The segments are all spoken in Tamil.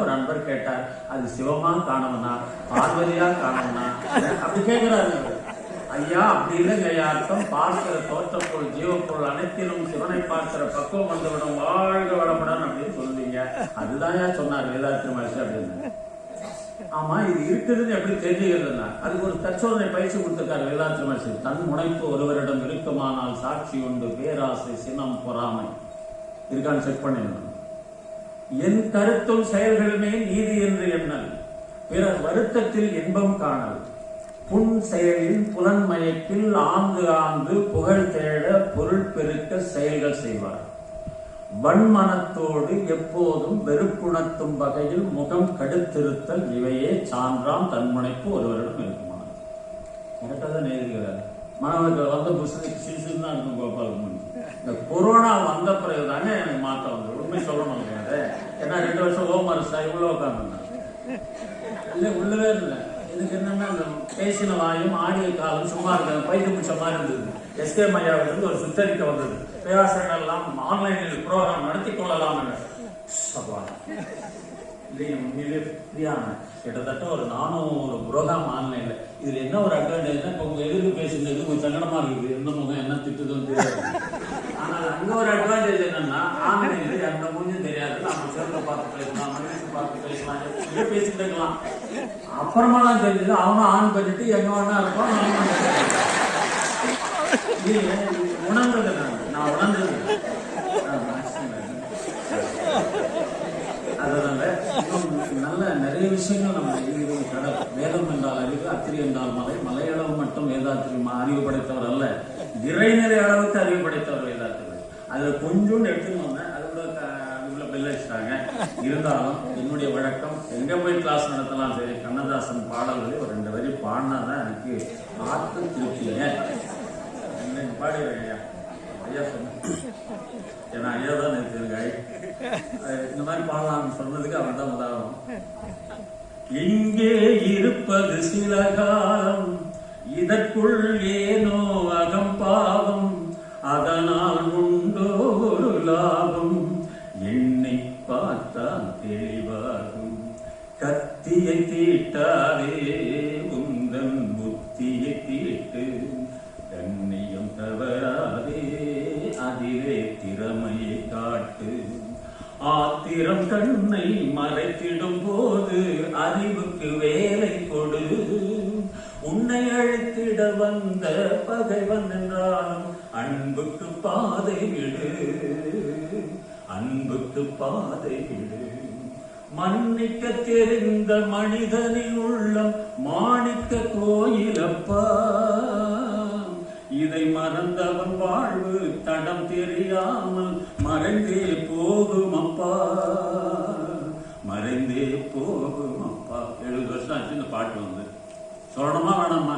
ஒரு நண்பர் கேட்டார். அது சிவமா காணவனா பார்வதியா காணவனா அப்படி கேட்கிறாரு ஐயா அப்படி இல்லைங்க ஐயா அர்த்தம். பார்க்கிற தோற்றப்பொருள் ஜீவப்பொருள் அனைத்திலும் சிவனை பார்க்கிற பக்குவம் வந்துவிடும். வாழ்க வளமுடன் அப்படின்னு சொல்லுவீங்க. அதுதான் சொன்னார் வேதாத்திரி மகிழ்ச்சி அப்படின்னு. ஆமா இது இருக்கிறது எப்படி தெரிஞ்சுக்கிறதுனா அதுக்கு ஒரு தற்சோதனை பயிற்சி கொடுத்திருக்காரு வேதாத்திரி மகிழ்ச்சி தன் முனைப்பு ஒருவரிடம் இருக்குமானால் சாட்சி உண்டு பேராசை சினம் பொறாமை. இருக்கான்னு செக் பண்ணிடணும். என் கருத்தும் செயல்களுமே நீதி என்று எண்ணல். பிறர் வருத்தத்தில் இன்பம் காணல். புன் செயலின் புலன் மயக்கில் ஆங்கு ஆங்கு புகழ் தேட பொருள் பெருக்க செயல்கள் செய்வார். வன்மனத்தோடு எப்போதும் வெறுப்புணர்த்தும் வகையில் முகம் கடுத்திருத்தல் இவையே சான்றாம் தன்முனைப்பு ஒருவரிடம் இருக்குமானது கரெக்டாக தான் மாணவர்கள் வந்த புஸ்தகம் சிறுசுன்னு தான் இருக்கும் கோபாலகுமன் இந்த கொரோனா வந்த பிறகு தானே எனக்கு மாற்றம் வந்து உண்மை சொல்லணும் அதை ஏன்னா ரெண்டு வருஷம் ஹோம் அரசா இவ்வளோ உட்காந்துருந்தேன் இல்லை உள்ளவே இல்லை. இதுக்கு என்னன்னா அந்த பேசின வாயும் ஆடிய காலம் சும்மா இருக்காங்க பைத்து பிடிச்ச மாதிரி இருந்தது. எஸ்கே மையாவிலிருந்து ஒரு சுத்தரிக்க வந்தது. பேராசிரியர்கள் எல்லாம் ஆன்லைனில் ப்ரோக்ராம் நடத்தி கொள்ளலாம் என்று அப்பா. இல்லைங்க உண்மையிலே ஃப்ரீயான கிட்டத்தட்ட ஒரு நானூறு ப்ரோக்ராம் ஆன்லைன்ல இதுல என்ன ஒரு அட்வான்டேஜ்னா இப்போ உங்க எதிர்ப்பு பேசுனது கொஞ்சம் சங்கடமா இருக்குது. எந்த முகம் என்ன திட்டுதுன்னு தெரியாது. அட்வான்டேஜ் என்னன்னா ஆன்லைன்ல எந்த மூஞ்சும் தெரியாது. நம்ம சேர்ந்த பார்த்து பேசலாம் பார்த்து பேசலாம் பேசிட்டு இருக்கலாம் அப்புறமா தான் தெரிஞ்சது அவனும் ஆன் பண்ணிட்டு எங்க வேணா இருப்பான். உணர்ந்தது நான். நான் உணர்ந்தது. அதனால நல்ல நிறைய விஷயங்கள் நம்ம இது கடல் வேதம் என்றால் அறிவு அத்திரி என்றால் மலை. மலையளவு மட்டும் வேதாத்திரி அறிவு படைத்தவர் அல்ல. இறைநிலை அளவுக்கு அறிவு படைத்தவர் அதுல கொஞ்சோண்டு எடுத்துன்னு வந்தேன் அதோட அதுக்குள்ள பெல் அடிச்சிட்டாங்க. இருந்தாலும் என்னுடைய வழக்கம் எங்க போய் கிளாஸ் நடத்தலாம் சரி கண்ணதாசன் பாடல்களை ஒரு ரெண்டு வரி பாடினா தான் எனக்கு ஆத்து திருப்திங்க. இன்னைக்கு பாடிடுறேன் ஐயா. ஐயா ஏன்னா ஐயா தான் இருக்கிறாங்க இந்த மாதிரி பாடலாம்னு சொன்னதுக்கு அவன் தான் உதாரணம் இங்கே இருப்பது சில காலம் இதற்குள் ஏனோ அகம்பா தீட்டாதே உந்தன் புத்தியை தீட்டு கண்ணியம் தவறாதே அதிலே திறமையை காட்டு. ஆத்திரம் கண்ணை மறைத்திடும் போது அறிவுக்கு வேலை கொடு. உன்னை அழைத்திட வந்த பகைவன் என்றாலும் அன்புக்கு பாதை விடு. அன்புக்கு பாதை விடு. மன்னிக்க தெரிந்த மனிதனின் உள்ளம் மாணிக்க கோயிலப்பா. இதை மறந்தவன் வாழ்வு தடம் தெரியாமல் மறைந்தே போகும் அப்பா மறைந்தே போகும் அப்பா எழுபது வருஷம் ஆச்சு இந்த பாட்டு வந்து. சொல்லணுமா வேணாமா?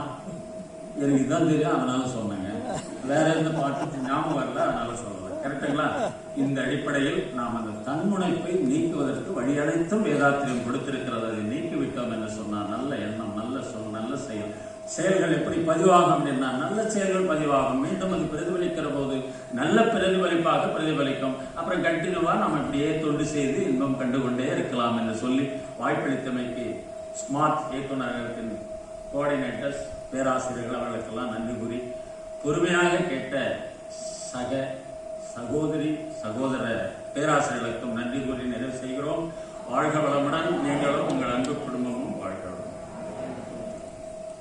எனக்கு இதுதான் தெரியும் அதனால சொன்னேங்க. வேற எந்த பாட்டு ஞாபகம் வரல அதனால சொல்லல. கரெக்டுங்களா? இந்த அடிப்படையில் நாம் அந்த தன்முனைப்பை நீக்குவதற்கு வழியடைத்தும் வேதாத்திரியம் கொடுத்திருக்கிறது. அதை நீக்கிவிட்டோம் என்று சொன்னால் நல்ல எண்ணம் நல்ல சொல் நல்ல செயல். செயல்கள் எப்படி பதிவாகும் அப்படின்னா நல்ல செயல்கள் பதிவாகும். மீண்டும் அது பிரதிபலிக்கிற போது நல்ல பிரதிபலிப்பாக பிரதிபலிக்கும். அப்புறம் கண்டினியூவா நாம் இப்படியே தொண்டு செய்து இன்பம் கண்டு கொண்டே இருக்கலாம் என்று சொல்லி வாய்ப்பளித்தமைக்கு ஸ்மார்ட் இயக்குநரகத்தின் கோஆர்டினேட்டர்ஸ் பேராசிரியர்கள் அவர்களுக்கெல்லாம் நன்றி கூறி பொறுமையாக கேட்ட சக சகோதரி சகோதர பேராசிரியர்களுக்கும் நன்றி கூறி நிறைவு செய்கிறோம். வாழ்க வளமுடன். நீங்களும் உங்கள் அன்பு குடும்பம்